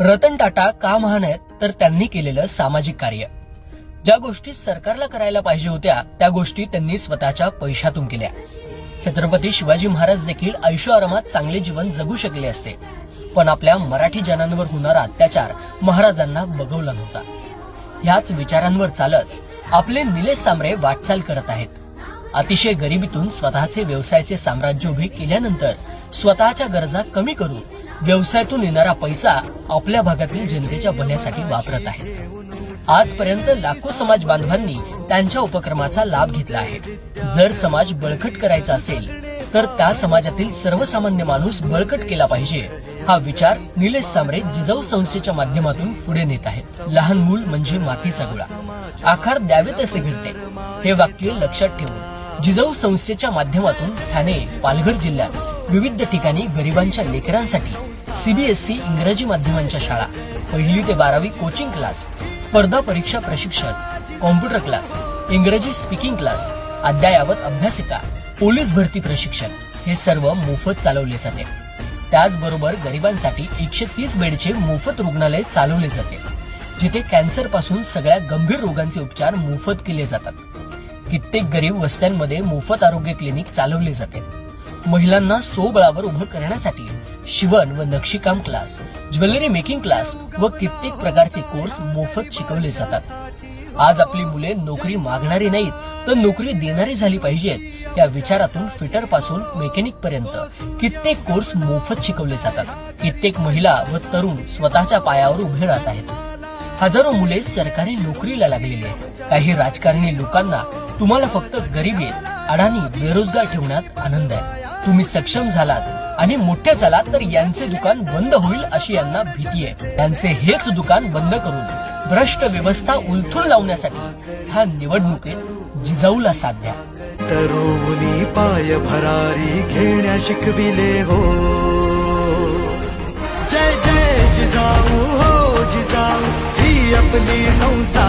रतन टाटा का महान आहेत तर त्यांनी केलेलं सामाजिक कार्य. ज्या गोष्टी सरकारला करायला पाहिजे होत्या त्या गोष्टी त्यांनी स्वतःच्या पैशातून केल्या. छत्रपती शिवाजी महाराज देखील आयुष्यआरामात चांगले जीवन जगू शकले असते. पण आपल्या मराठी जनांवर होणारा अत्याचार महाराजांना बघवला नव्हता. ह्याच विचारांवर चालत आपले निलेश सामरे वाटचाल करत आहेत. अतिशय गरिबीतून स्वतःचे व्यवसायाचे साम्राज्य उभे केल्यानंतर स्वतःच्या गरजा कमी करून व्यवसायातून येणारा पैसा आपल्या भागातील जनतेच्या भल्यासाठी वापरत आहेत. आजपर्यंत लाखो समाज बांधवांनी त्यांच्या उपक्रमाचा लाभ घेतला आहे. जर समाज बळकट करायचा असेल तर त्या समाजातील सर्वसामान्य माणूस बळकट केला पाहिजे हा विचार निलेश सामरे जिजाऊ संस्थेच्या माध्यमातून पुढे नेत आहेत. लहान मूल म्हणजे मातीचा गोळा आकार द्यावे तसे घडते. हे वाक्य लक्षात ठेवून जिजाऊ संस्थेच्या माध्यमातून ठाणे पालघर जिल्ह्यात विविध ठिकाणी गरिबांच्या लेकरांसाठी सीबीएसई इंग्रजी माध्यमांच्या शाळा पहिली ते बारावी कोचिंग क्लास स्पर्धा परीक्षा प्रशिक्षण कॉम्प्युटर क्लास इंग्रजी स्पीकिंग क्लास अद्ययावत अभ्यासिका पोलीस भरती प्रशिक्षण हे सर्व मोफत चालवले जाते. त्याचबरोबर गरिबांसाठी एकशे तीस बेडचे मोफत रुग्णालय चालवले जाते जिथे कॅन्सरपासून सगळ्या गंभीर रोगांचे उपचार मोफत केले जातात. कित्येक गरीब वस्त्यांमध्ये मोफत आरोग्य क्लिनिक चालवले जाते. महिलांना सोबळावर उभं करण्यासाठी शिवण व नक्षीकाम क्लास ज्वेलरी मेकिंग क्लास व कित्येक प्रकारचे कोर्स मोफत शिकवले जातात. आज आपली मुले नोकरी मागणारी नाहीत तर नोकरी देणारी झाली पाहिजेत या विचारातून फिटरपासून मेकॅनिक पर्यंत कित्येक कोर्स मोफत शिकवले जातात. कित्येक महिला व तरुण स्वतःच्या पायावर उभे राहत आहेत. हजारो मुले सरकारी नोकरीला लागलेली आहेत. काही राजकारणी लोकांना तुम्हाला फक्त गरिबीत अडाणी बेरोजगार ठेवण्यात आनंद आहे. तुम्ही सक्षम झालात आणि मोठे झालात तर यांचे दुकान बंद होईल अशी यांना भीती आहे. यांचे हेच दुकान बंद करून भ्रष्ट व्यवस्था उलथून लावण्यासाठी ह्या निवडणुकीत जिजाऊला साथ द्या तरुणी पाय भरारी घेण्या शिकविले हो. जय जय जिजाऊ हो जिजाऊ ही आपली संस्था